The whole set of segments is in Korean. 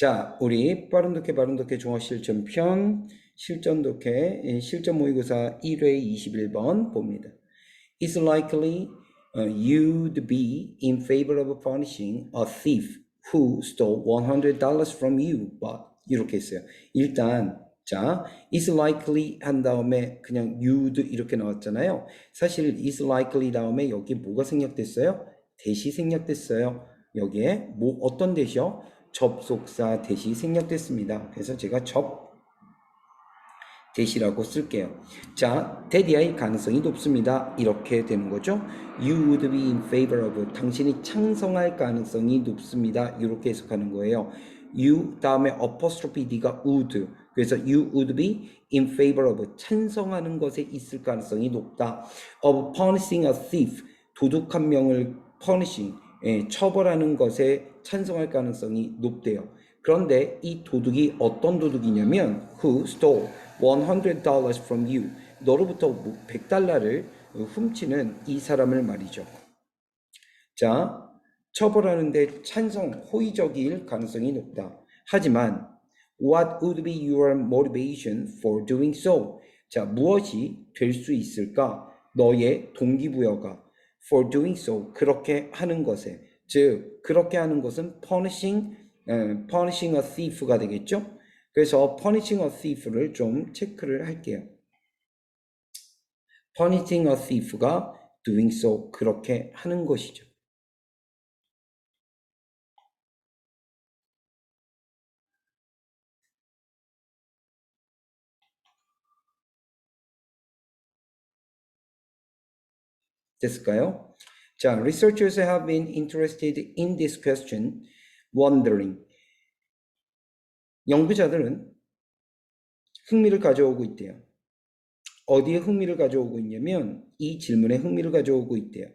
자, 우리 빠른 독해 빠른 독해 종합 실전편 실전 독해 예, 실전 모의고사 1회 21번 봅니다. It's likely uh, you'd be in favor of punishing a thief who stole $100 from you, but 이렇게 했어요. 일단 자, is likely 한 다음에 그냥 you'd 이렇게 나왔잖아요. 사실 is likely 다음에 여기 뭐가 생략됐어요? 대시 생략됐어요. 여기에 뭐 어떤 대시요? 접속사 대시 생략됐습니다. 그래서 제가 접 대시라고 쓸게요. 자, 대디아의 가능성이 높습니다. 이렇게 되는 거죠. You would be in favor of. 당신이 창성할 가능성이 높습니다. 이렇게 해석하는 거예요. You 다음에 apostrophe D가 would. 그래서 you would be in favor of. 찬성하는 것에 있을 가능성이 높다. Of punishing a thief. 도둑 한 명을 punishing. 예, 처벌하는 것에 찬성할 가능성이 높대요. 그런데 이 도둑이 어떤 도둑이냐면 who stole $100 from you. 너로부터 100달러를 훔치는 이 사람을 말이죠. 자, 처벌하는데 찬성, 호의적일 가능성이 높다. 하지만 what would be your motivation for doing so? 자, 무엇이 될 수 있을까? 너의 동기부여가 for doing so 그렇게 하는 것에 즉 그렇게 하는 것은 punishing 에, punishing a thief가 되겠죠. 그래서 punishing a thief를 좀 체크를 할게요. punishing a thief가 doing so 그렇게 하는 것이죠. 됐을까요? 자, researchers have been interested in this question, wondering. 연구자들은 흥미를 가져오고 있대요. 어디에 흥미를 가져오고 있냐면 이 질문에 흥미를 가져오고 있대요.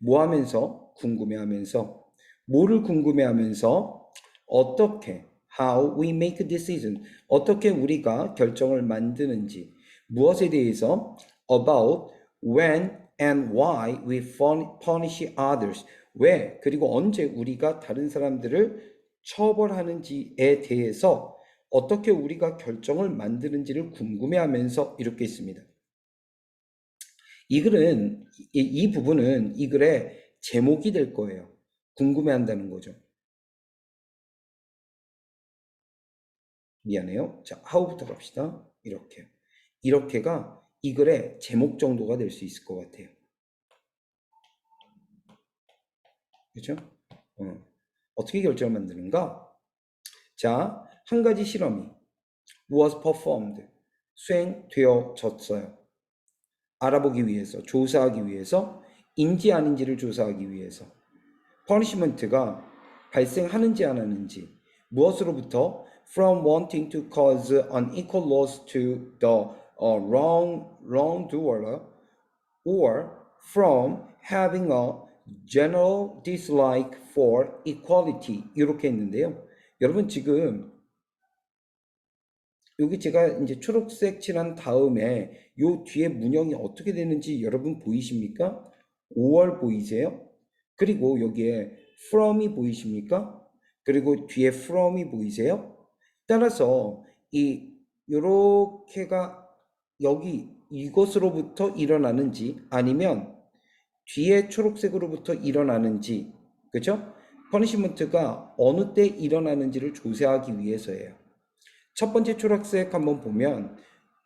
뭐 하면서? 궁금해 하면서. 뭐를 궁금해 하면서? 어떻게? How we make decision. 어떻게 우리가 결정을 만드는지. 무엇에 대해서? About when and why we pun- punish others. 왜 그리고 언제 우리가 다른 사람들을 처벌하는지에 대해서 어떻게 우리가 결정을 만드는지를 궁금해하면서 이렇게 있습니다. 이 글은 이, 이 부분은 이 글의 제목이 될 거예요. 궁금해한다는 거죠. 미안해요. 자, how부터 갑시다. 이렇게. 이렇게가 이 글의 제목 정도가 될 수 있을 것 같아요. 그렇죠? 어. 어떻게 결정을 만드는가? 자, 한 가지 실험이 was performed 수행되어졌어요. 알아보기 위해서, 조사하기 위해서, 인지 아닌지를 조사하기 위해서, punishment가 발생하는지 안 하는지, 무엇으로부터 from wanting to cause unequal loss to the uh, wrong wrongdoer or from having a general dislike for equality 이렇게 했는데요. 여러분 지금 여기 제가 이제 초록색 칠한 다음에 요 뒤에 문형이 어떻게 되는지 여러분 보이십니까? 5월 보이세요? 그리고 여기에 from이 보이십니까? 그리고 뒤에 from이 보이세요? 따라서 이 요렇게가 여기 이것으로부터 일어나는지 아니면 뒤에 초록색으로부터 일어나는지 그죠? 퍼니시먼트가 어느 때 일어나는지를 조사하기 위해서예요. 첫 번째 초록색 한번 보면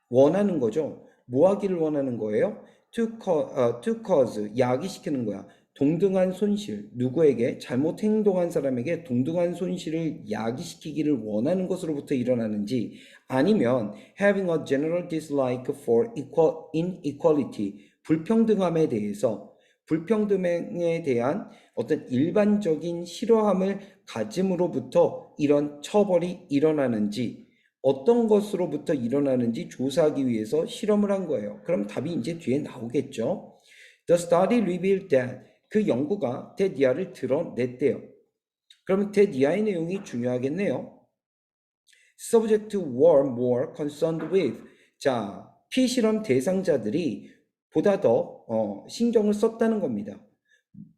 원하는 거죠. 뭐 하기를 원하는 거예요? to cause, 어, to cause 야기시키는 거야. 동등한 손실, 누구에게 잘못 행동한 사람에게 동등한 손실을 야기시키기를 원하는 것으로부터 일어나는지 아니면 having a general dislike for equal, inequality, 불평등함에 대해서 불평등에 대한 어떤 일반적인 싫어함을 가짐으로부터 이런 처벌이 일어나는지 어떤 것으로부터 일어나는지 조사하기 위해서 실험을 한 거예요. 그럼 답이 이제 뒤에 나오겠죠. The study revealed that 그 연구가 데디아를 드러냈대요. 그러면 데디아의 내용이 중요하겠네요. Subject were more concerned with. 자, 피실험 대상자들이 보다 더 어, 신경을 썼다는 겁니다.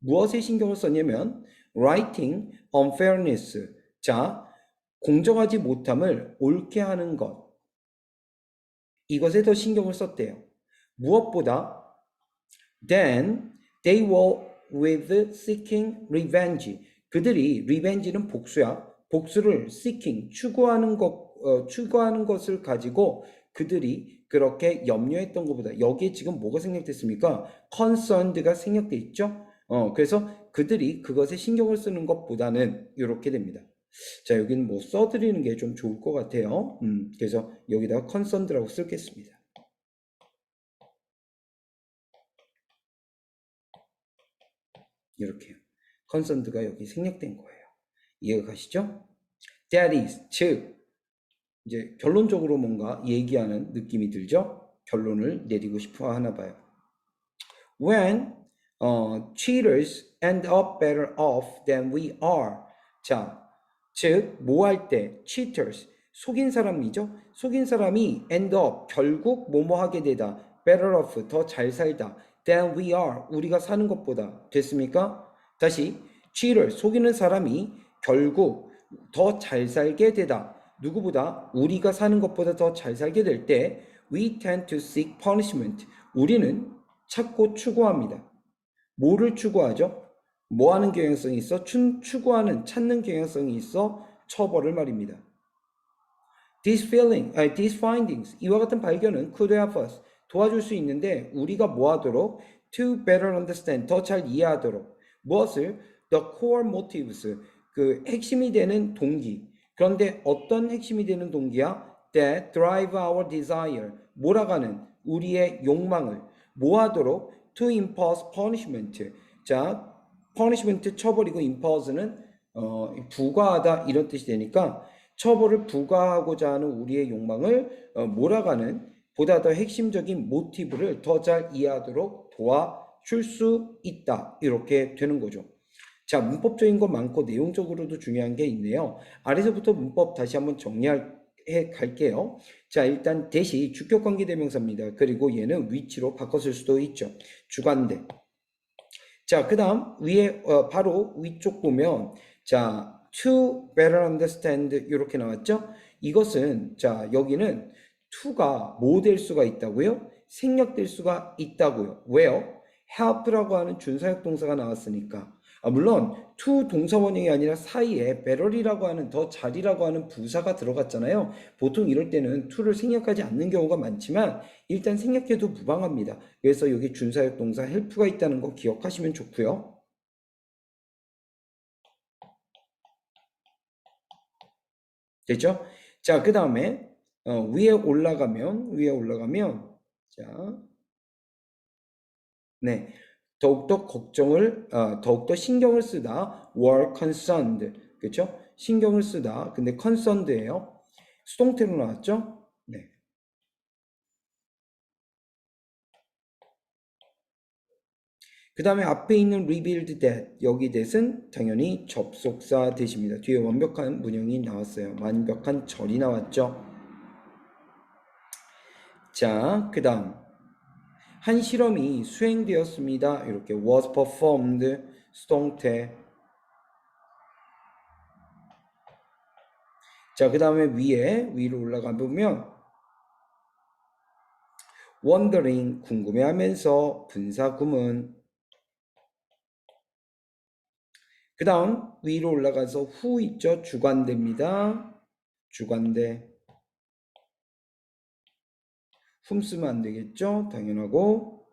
무엇에 신경을 썼냐면 writing unfairness. 자, 공정하지 못함을 옳게 하는 것. 이것에 더 신경을 썼대요. 무엇보다 then they were with seeking revenge. 그들이 revenge는 복수야. 복수를 seeking 추구하는 것 어, 추구하는 것을 가지고 그들이 그렇게 염려했던 것보다 여기에 지금 뭐가 생략됐습니까? concerned가 생략돼 있죠. 어, 그래서 그들이 그것에 신경을 쓰는 것보다는 이렇게 됩니다. 자, 여기는 뭐 써드리는 게 좀 좋을 것 같아요. 음, 그래서 여기다가 concerned라고 쓰겠습니다. 이렇게요. concerned가 여기 생략된 거예요. 이해가 가시죠? That is, 즉, 이제 결론적으로 뭔가 얘기하는 느낌이 들죠? 결론을 내리고 싶어 하나 봐요. When 어, cheaters end up better off than we are. 자, 즉, 뭐 할 때, cheaters, 속인 사람이죠? 속인 사람이 end up, 결국 뭐뭐 하게 되다, better off, 더 잘 살다, than we are, 우리가 사는 것보다. 됐습니까? 다시, cheater, 속이는 사람이 결국 더 잘 살게 되다. 누구보다 우리가 사는 것보다 더 잘 살게 될 때, we tend to seek punishment. 우리는 찾고 추구합니다. 뭐를 추구하죠? 뭐 하는 경향성이 있어? 추, 추구하는, 찾는 경향성이 있어? 처벌을 말입니다. These feeling, 아니, these findings, 이와 같은 발견은 could help us, 도와줄 수 있는데 우리가 뭐 하도록? To better understand, 더 잘 이해하도록. 무엇을? The core motives, 그 핵심이 되는 동기. 그런데 어떤 핵심이 되는 동기야? That drive our desire, 몰아가는 우리의 욕망을 뭐 하도록? To impose punishment. 자, punishment 처벌이고 impose는 어, 부과하다 이런 뜻이 되니까 처벌을 부과하고자 하는 우리의 욕망을 어, 몰아가는 보다 더 핵심적인 모티브를 더 잘 이해하도록 도와줄 수 있다. 이렇게 되는 거죠. 자, 문법적인 거 많고 내용적으로도 중요한 게 있네요. 아래서부터 문법 다시 한번 정리할 해 갈게요. 자, 일단 대시 주격 관계 대명사입니다. 그리고 얘는 위치로 바꿨을 수도 있죠. 주관대. 자, 그다음 위에 어, 바로 위쪽 보면 자, to better understand 이렇게 나왔죠? 이것은 자, 여기는 to가 뭐 될 수가 있다고요? 생략될 수가 있다고요. 왜요? help라고 하는 준사역 동사가 나왔으니까. 아, 물론 to 동사 원형이 아니라 사이에 better이라고 하는 더 잘이라고 하는 부사가 들어갔잖아요. 보통 이럴 때는 to를 생략하지 않는 경우가 많지만 일단 생략해도 무방합니다. 그래서 여기 준사역 동사 help가 있다는 거 기억하시면 좋고요. 됐죠? 자, 그 다음에 어, 위에 올라가면 위에 올라가면 자, 네. 더욱더 걱정을, 아, 더욱더 신경을 쓰다, were concerned. 그쵸? 신경을 쓰다. 근데 concerned예요. 수동태로 나왔죠? 네. 그 다음에 앞에 있는 revealed that, 여기 that은 당연히 접속사 대십니다. 뒤에 완벽한 문형이 나왔어요. 완벽한 절이 나왔죠? 자, 그 다음. 한 실험이 수행되었습니다. 이렇게 was performed 수동태. 자, 그 다음에 위에 위로 올라가 보면 wondering 궁금해하면서 분사 구문. 그 다음 위로 올라가서 who 있죠? 주관대입니다. 주관대. 훔쓰면 안 되겠죠? 당연하고.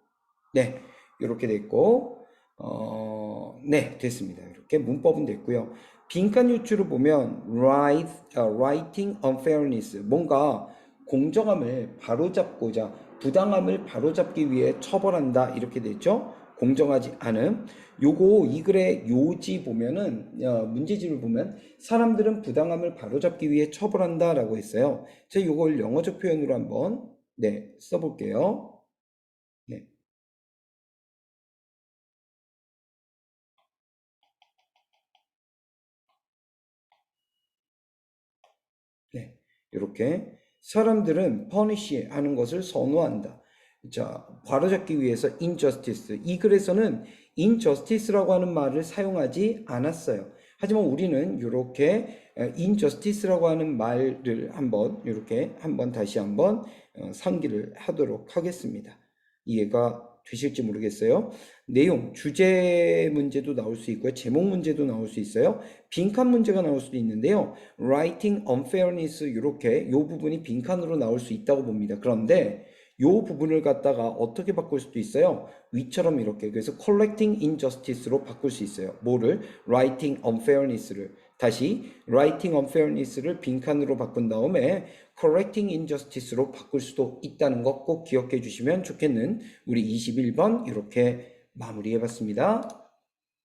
네, 이렇게 됐고, 어, 네, 됐습니다. 이렇게 문법은 됐고요. 빈칸 유추를 보면 write, uh, writing unfairness, 뭔가 공정함을 바로잡고자 부당함을 바로잡기 위해 처벌한다 이렇게 됐죠. 공정하지 않음. 요거 이 글의 요지 보면은 어, 문제집을 보면 사람들은 부당함을 바로잡기 위해 처벌한다라고 했어요. 제가 요걸 영어적 표현으로 한번 네, 써볼게요. 네. 네, 이렇게 사람들은 punish 하는 것을 선호한다. 자, 바로잡기 위해서 injustice. 이 글에서는 injustice라고 하는 말을 사용하지 않았어요. 하지만 우리는 이렇게 injustice라고 하는 말을 한번 이렇게 한번 다시 한번 어, 상기를 하도록 하겠습니다. 이해가 되실지 모르겠어요. 내용, 주제 문제도 나올 수 있고요. 제목 문제도 나올 수 있어요. 빈칸 문제가 나올 수도 있는데요. writing unfairness 이렇게 이 부분이 빈칸으로 나올 수 있다고 봅니다. 그런데 이 부분을 갖다가 어떻게 바꿀 수도 있어요? 위처럼 이렇게 그래서 collecting injustice로 바꿀 수 있어요. 뭐를? writing unfairness를 다시 writing unfairness를 빈칸으로 바꾼 다음에 correcting injustice로 바꿀 수도 있다는 것 꼭 기억해 주시면 좋겠는 우리 21번 이렇게 마무리해 봤습니다.